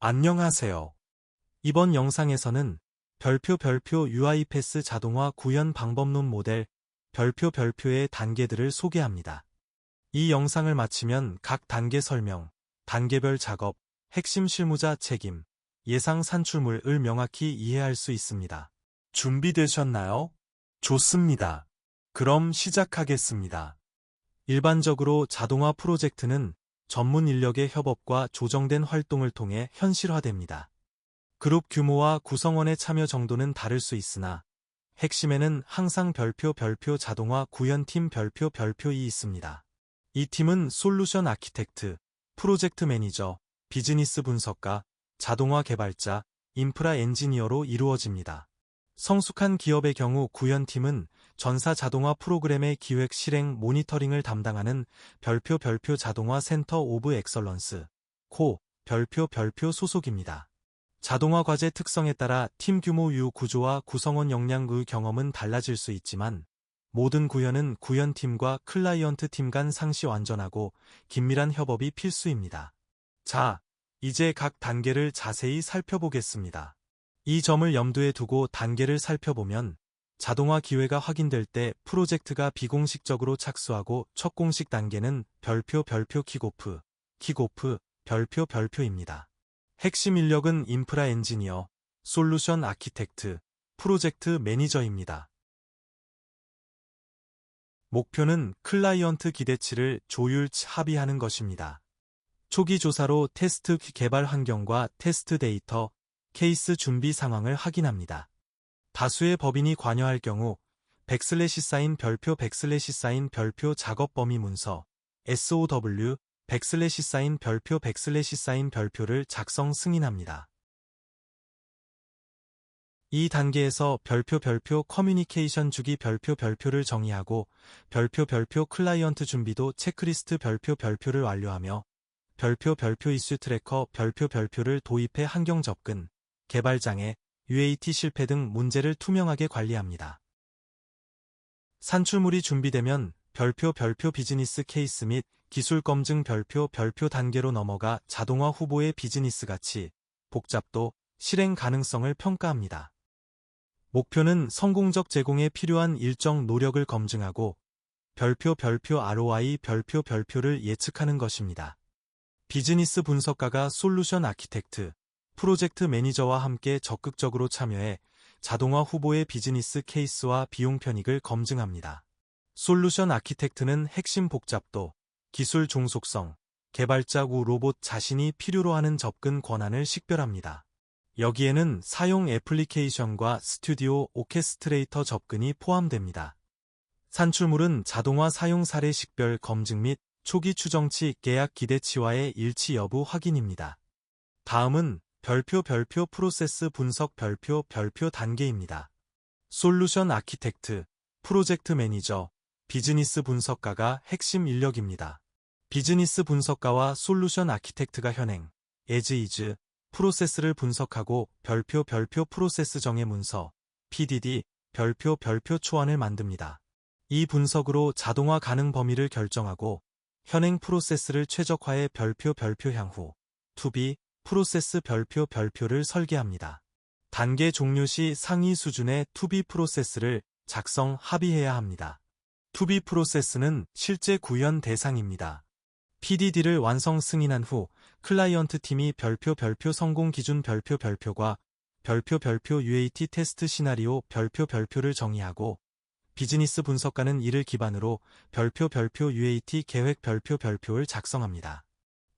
안녕하세요. 이번 영상에서는 별표 별표 UI 패스 자동화 구현 방법론 모델 별표 별표의 단계들을 소개합니다. 이 영상을 마치면 각 단계 설명, 단계별 작업, 핵심 실무자 책임, 예상 산출물을 명확히 이해할 수 있습니다. 준비되셨나요? 좋습니다. 그럼 시작하겠습니다. 일반적으로 자동화 프로젝트는 전문 인력의 협업과 조정된 활동을 통해 현실화됩니다. 그룹 규모와 구성원의 참여 정도는 다를 수 있으나 핵심에는 항상 별표 별표 자동화 구현팀 별표 별표이 있습니다. 이 팀은 솔루션 아키텍트, 프로젝트 매니저, 비즈니스 분석가, 자동화 개발자, 인프라 엔지니어로 이루어집니다. 성숙한 기업의 경우 구현팀은 전사 자동화 프로그램의 기획 실행 모니터링을 담당하는 별표 별표 자동화 센터 오브 엑설런스, 코, 별표 별표 소속입니다. 자동화 과제 특성에 따라 팀 규모 유 구조와 구성원 역량의 경험은 달라질 수 있지만 모든 구현은 구현팀과 클라이언트 팀 간 상시 완전하고 긴밀한 협업이 필수입니다. 자, 이제 각 단계를 자세히 살펴보겠습니다. 이 점을 염두에 두고 단계를 살펴보면 자동화 기회가 확인될 때 프로젝트가 비공식적으로 착수하고 첫 공식 단계는 별표 별표 킥오프, 킥오프, 별표 별표입니다. 핵심 인력은 인프라 엔지니어, 솔루션 아키텍트, 프로젝트 매니저입니다. 목표는 클라이언트 기대치를 조율치 합의하는 것입니다. 초기 조사로 테스트 개발 환경과 테스트 데이터, 케이스 준비 상황을 확인합니다. 다수의 법인이 관여할 경우 백슬래시 사인 별표 백슬래시 사인 별표 작업 범위 문서 SOW 백슬래시 사인 별표 백슬래시 사인 별표를 작성 승인합니다. 이 단계에서 별표 별표 커뮤니케이션 주기 별표 별표를 정의하고 별표 별표 클라이언트 준비도 체크리스트 별표 별표를 완료하며 별표 별표 이슈 트래커 별표 별표를 도입해 환경 접근, 개발장애, UAT 실패 등 문제를 투명하게 관리합니다. 산출물이 준비되면 별표 별표 비즈니스 케이스 및 기술 검증 별표 별표 단계로 넘어가 자동화 후보의 비즈니스 가치, 복잡도, 실행 가능성을 평가합니다. 목표는 성공적 제공에 필요한 일정 노력을 검증하고 별표 별표 ROI 별표 별표를 예측하는 것입니다. 비즈니스 분석가가 솔루션 아키텍트, 프로젝트 매니저와 함께 적극적으로 참여해 자동화 후보의 비즈니스 케이스와 비용 편익을 검증합니다. 솔루션 아키텍트는 핵심 복잡도, 기술 종속성, 개발자 우 로봇 자신이 필요로 하는 접근 권한을 식별합니다. 여기에는 사용 애플리케이션과 스튜디오 오케스트레이터 접근이 포함됩니다. 산출물은 자동화 사용 사례 식별 검증 및 초기 추정치 계약 기대치와의 일치 여부 확인입니다. 다음은 별표 별표 프로세스 분석 별표 별표 단계입니다. 솔루션 아키텍트, 프로젝트 매니저, 비즈니스 분석가가 핵심 인력입니다. 비즈니스 분석가와 솔루션 아키텍트가 현행, 에즈 이즈, 프로세스를 분석하고 별표 별표 프로세스 정의 문서, PDD, 별표 별표 초안을 만듭니다. 이 분석으로 자동화 가능 범위를 결정하고 현행 프로세스를 최적화해 별표 별표 향후, 투비, 프로세스 별표 별표를 설계합니다. 단계 종료 시 상위 수준의 투비 프로세스를 작성 합의해야 합니다. 투비 프로세스는 실제 구현 대상입니다. PDD를 완성 승인한 후 클라이언트 팀이 별표 별표 성공 기준 별표 별표과 별표 별표 UAT 테스트 시나리오 별표 별표를 정의하고 비즈니스 분석가는 이를 기반으로 별표 별표 UAT 계획 별표 별표를 작성합니다.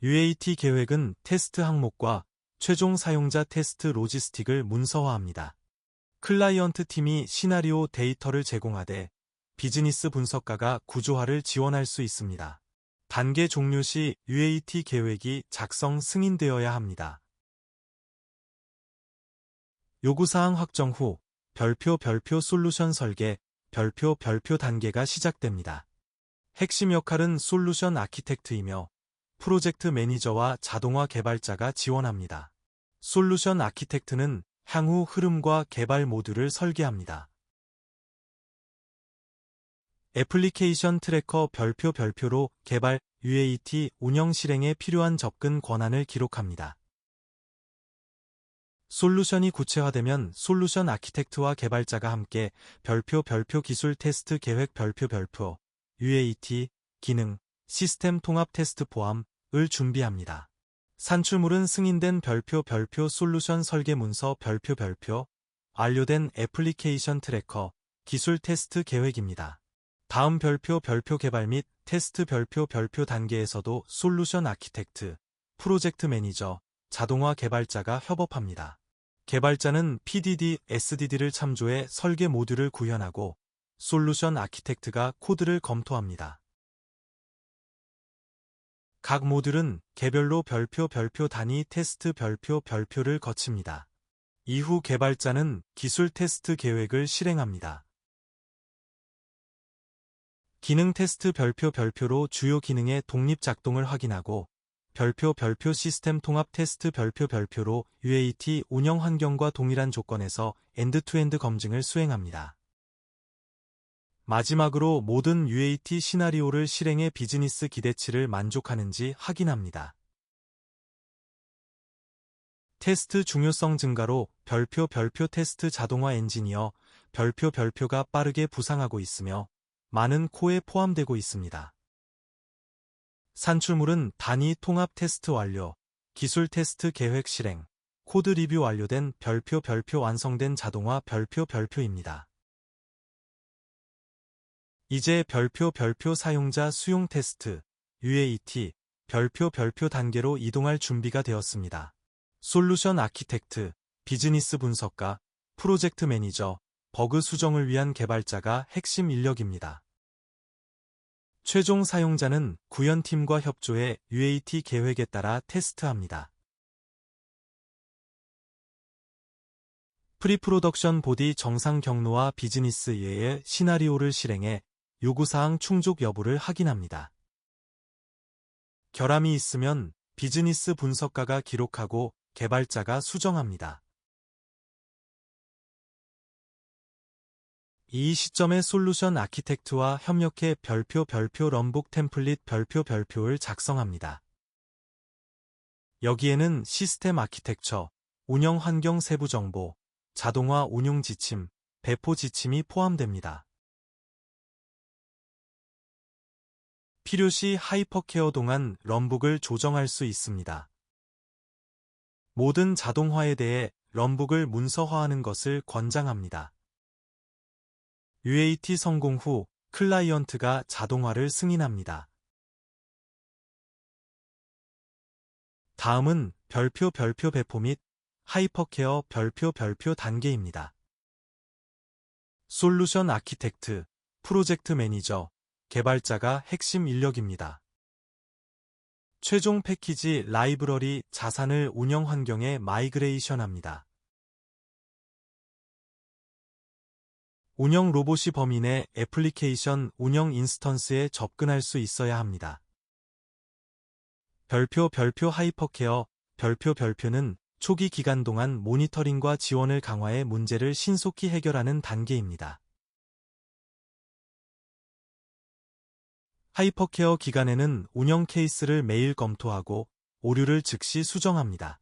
UAT 계획은 테스트 항목과 최종 사용자 테스트 로지스틱을 문서화합니다. 클라이언트 팀이 시나리오 데이터를 제공하되 비즈니스 분석가가 구조화를 지원할 수 있습니다. 단계 종료 시 UAT 계획이 작성 승인되어야 합니다. 요구사항 확정 후 별표 별표 솔루션 설계, 별표 별표 단계가 시작됩니다. 핵심 역할은 솔루션 아키텍트이며 프로젝트 매니저와 자동화 개발자가 지원합니다. 솔루션 아키텍트는 향후 흐름과 개발 모듈을 설계합니다. 애플리케이션 트래커 별표 별표로 개발 UAT 운영 실행에 필요한 접근 권한을 기록합니다. 솔루션이 구체화되면 솔루션 아키텍트와 개발자가 함께 별표 별표 기술 테스트 계획 별표 별표 UAT 기능 시스템 통합 테스트 포함 을 준비합니다. 산출물은 승인된 별표 별표 솔루션 설계 문서 별표 별표 완료된 애플리케이션 트래커 기술 테스트 계획입니다. 다음 별표 별표 개발 및 테스트 별표 별표 단계에서도 솔루션 아키텍트, 프로젝트 매니저, 자동화 개발자가 협업합니다. 개발자는 PDD, SDD를 참조해 설계 모듈을 구현하고 솔루션 아키텍트가 코드를 검토합니다. 각 모듈은 개별로 별표 별표 단위 테스트 별표 별표를 거칩니다. 이후 개발자는 기술 테스트 계획을 실행합니다. 기능 테스트 별표 별표로 주요 기능의 독립 작동을 확인하고 별표 별표 시스템 통합 테스트 별표 별표로 UAT 운영 환경과 동일한 조건에서 엔드투엔드 검증을 수행합니다. 마지막으로 모든 UAT 시나리오를 실행해 비즈니스 기대치를 만족하는지 확인합니다. 테스트 중요성 증가로 별표 별표 테스트 자동화 엔지니어 별표 별표가 빠르게 부상하고 있으며 많은 코에 포함되고 있습니다. 산출물은 단위 통합 테스트 완료, 기술 테스트 계획 실행, 코드 리뷰 완료된 별표 별표 완성된 자동화 별표 별표입니다. 이제 별표 별표 사용자 수용 테스트, UAT, 별표 별표 단계로 이동할 준비가 되었습니다. 솔루션 아키텍트, 비즈니스 분석가, 프로젝트 매니저, 버그 수정을 위한 개발자가 핵심 인력입니다. 최종 사용자는 구현팀과 협조해 UAT 계획에 따라 테스트합니다. 프리프로덕션 보디 정상 경로와 비즈니스 예의 시나리오를 실행해 요구사항 충족 여부를 확인합니다. 결함이 있으면 비즈니스 분석가가 기록하고 개발자가 수정합니다. 이 시점에 솔루션 아키텍트와 협력해 별표 별표 럼북 템플릿 별표 별표를 작성합니다. 여기에는 시스템 아키텍처, 운영 환경 세부 정보, 자동화 운용 지침, 배포 지침이 포함됩니다. 필요시 하이퍼케어 동안 럼북을 조정할 수 있습니다. 모든 자동화에 대해 럼북을 문서화하는 것을 권장합니다. UAT 성공 후 클라이언트가 자동화를 승인합니다. 다음은 별표 별표 배포 및 하이퍼케어 별표 별표 단계입니다. 솔루션 아키텍트, 프로젝트 매니저, 개발자가 핵심 인력입니다. 최종 패키지 라이브러리 자산을 운영 환경에 마이그레이션 합니다. 운영 로봇이 내 애플리케이션 운영 인스턴스에 접근할 수 있어야 합니다. 별표 별표 하이퍼케어 별표 별표는 초기 기간 동안 모니터링과 지원을 강화해 문제를 신속히 해결하는 단계입니다. 하이퍼케어 기간에는 운영 케이스를 매일 검토하고 오류를 즉시 수정합니다.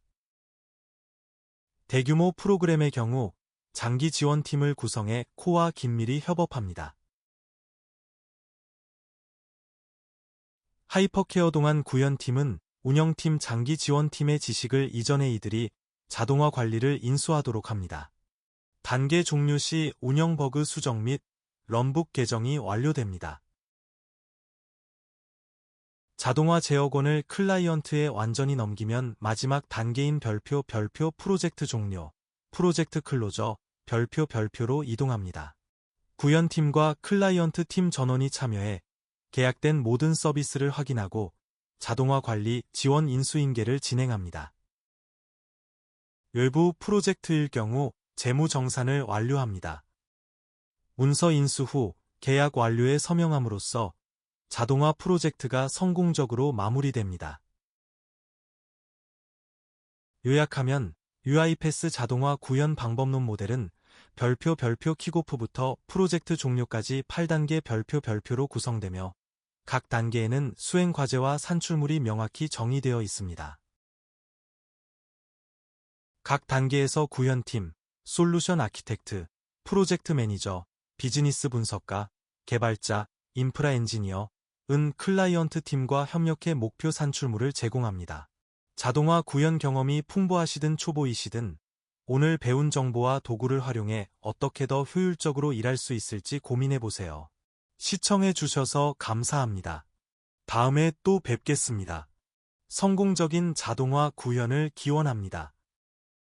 대규모 프로그램의 경우 장기 지원팀을 구성해 코와 긴밀히 협업합니다. 하이퍼케어 동안 구현팀은 운영팀 장기 지원팀의 지식을 이전해 이들이 자동화 관리를 인수하도록 합니다. 단계 종료 시 운영 버그 수정 및 럼북 개정이 완료됩니다. 자동화 제어권을 클라이언트에 완전히 넘기면 마지막 단계인 별표 별표 프로젝트 종료, 프로젝트 클로저, 별표 별표로 이동합니다. 구현팀과 클라이언트 팀 전원이 참여해 계약된 모든 서비스를 확인하고 자동화 관리 지원 인수인계를 진행합니다. 외부 프로젝트일 경우 재무 정산을 완료합니다. 문서 인수 후 계약 완료에 서명함으로써 자동화 프로젝트가 성공적으로 마무리됩니다. 요약하면 UiPath 자동화 구현 방법론 모델은 별표 별표 킥오프부터 프로젝트 종료까지 8단계 별표 별표로 구성되며 각 단계에는 수행 과제와 산출물이 명확히 정의되어 있습니다. 각 단계에서 구현팀, 솔루션 아키텍트, 프로젝트 매니저, 비즈니스 분석가, 개발자, 인프라 엔지니어, 은 클라이언트 팀과 협력해 목표 산출물을 제공합니다. 자동화 구현 경험이 풍부하시든 초보이시든 오늘 배운 정보와 도구를 활용해 어떻게 더 효율적으로 일할 수 있을지 고민해 보세요. 시청해 주셔서 감사합니다. 다음에 또 뵙겠습니다. 성공적인 자동화 구현을 기원합니다.